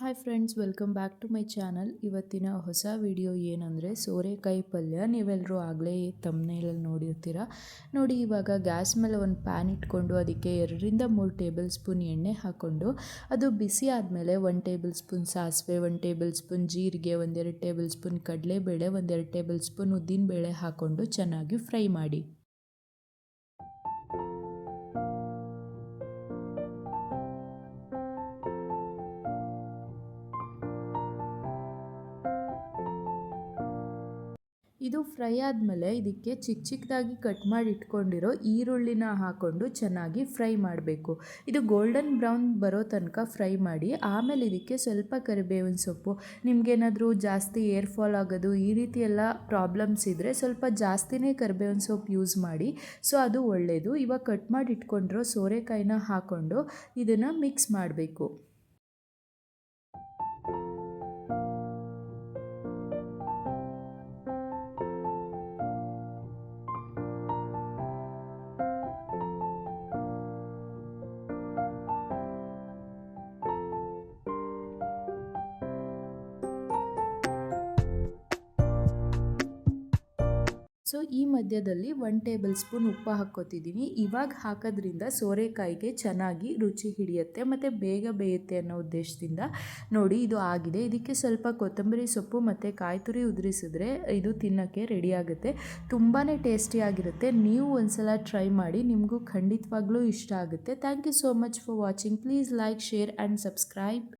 Hi friends welcome back to my channel ಇವತ್ತಿನ ಹೊಸ video ಏನಂದರೆ ಸೋರೆಕಾಯಿ ಪಲ್ಯ. ನೀವೆಲ್ಲರೂ ಆಗಲೇ ತಮ್ಮನೇಲಲ್ಲಿ ನೋಡಿರ್ತೀರ. ನೋಡಿ, ಇವಾಗ ಗ್ಯಾಸ್ ಮೇಲೆ ಒಂದು ಪ್ಯಾನ್ ಇಟ್ಕೊಂಡು ಅದಕ್ಕೆ ಎರಡರಿಂದ ಮೂರು ಟೇಬಲ್ ಸ್ಪೂನ್ ಎಣ್ಣೆ ಹಾಕ್ಕೊಂಡು ಅದು ಬಿಸಿ ಆದಮೇಲೆ ಒನ್ ಟೇಬಲ್ ಸ್ಪೂನ್ ಸಾಸಿವೆ ಒನ್ ಟೇಬಲ್ ಸ್ಪೂನ್ ಜೀರಿಗೆ, ಒಂದೆರಡು ಟೇಬಲ್ ಸ್ಪೂನ್ ಕಡಲೆಬೇಳೆ, ಒಂದೆರಡು ಟೇಬಲ್ ಸ್ಪೂನ್ ಉದ್ದಿನಬೇಳೆ ಹಾಕ್ಕೊಂಡು ಚೆನ್ನಾಗಿ ಫ್ರೈ ಮಾಡಿ. ಇದು ಫ್ರೈ ಆದಮೇಲೆ ಇದಕ್ಕೆ ಚಿಕ್ಕ ಚಿಕ್ಕದಾಗಿ ಕಟ್ ಮಾಡಿ ಇಟ್ಕೊಂಡಿರೋ ಈರುಳ್ಳಿನ ಹಾಕ್ಕೊಂಡು ಚೆನ್ನಾಗಿ ಫ್ರೈ ಮಾಡಬೇಕು. ಇದು ಗೋಲ್ಡನ್ ಬ್ರೌನ್ ಬರೋ ತನಕ ಫ್ರೈ ಮಾಡಿ, ಆಮೇಲೆ ಇದಕ್ಕೆ ಸ್ವಲ್ಪ ಕರಿಬೇವಿನ ಸೊಪ್ಪು ನಿಮಗೇನಾದರೂ ಜಾಸ್ತಿ ಏರ್ ಫಾಲ್ ಆಗೋದು, ಈ ರೀತಿ ಎಲ್ಲ ಪ್ರಾಬ್ಲಮ್ಸ್ ಇದ್ದರೆ ಸ್ವಲ್ಪ ಜಾಸ್ತಿನೇ ಕರಿಬೇವಿನ ಸೊಪ್ಪು ಯೂಸ್ ಮಾಡಿ, ಸೊ ಅದು ಒಳ್ಳೆಯದು ಇವಾಗ ಕಟ್ ಮಾಡಿ ಇಟ್ಕೊಂಡಿರೋ ಸೋರೆಕಾಯಿನ ಹಾಕ್ಕೊಂಡು ಇದನ್ನು ಮಿಕ್ಸ್ ಮಾಡಬೇಕು. ಸೊ ಈ ಮಧ್ಯದಲ್ಲಿ ಒನ್ ಟೇಬಲ್ ಸ್ಪೂನ್ ಉಪ್ಪು ಹಾಕ್ಕೋತಿದ್ದೀನಿ ಇವಾಗ ಹಾಕೋದ್ರಿಂದ ಸೋರೆಕಾಯಿಗೆ ಚೆನ್ನಾಗಿ ರುಚಿ ಹಿಡಿಯುತ್ತೆ ಮತ್ತು ಬೇಗ ಬೇಯುತ್ತೆ ಅನ್ನೋ ಉದ್ದೇಶದಿಂದ ನೋಡಿ ಇದು ಆಗಿದೆ. ಇದಕ್ಕೆ ಸ್ವಲ್ಪ ಕೊತ್ತಂಬರಿ ಸೊಪ್ಪು ಮತ್ತು ಕಾಯಿ ತುರಿ ಉದುರಿಸಿದ್ರೆ ಇದು ತಿನ್ನೋಕ್ಕೆ ರೆಡಿಯಾಗುತ್ತೆ ತುಂಬಾ ಟೇಸ್ಟಿಯಾಗಿರುತ್ತೆ ನೀವು ಒಂದ್ಸಲ ಟ್ರೈ ಮಾಡಿ ನಿಮಗೂ ಖಂಡಿತವಾಗ್ಲೂ ಇಷ್ಟ ಆಗುತ್ತೆ. Thank you so much for watching please like share and subscribe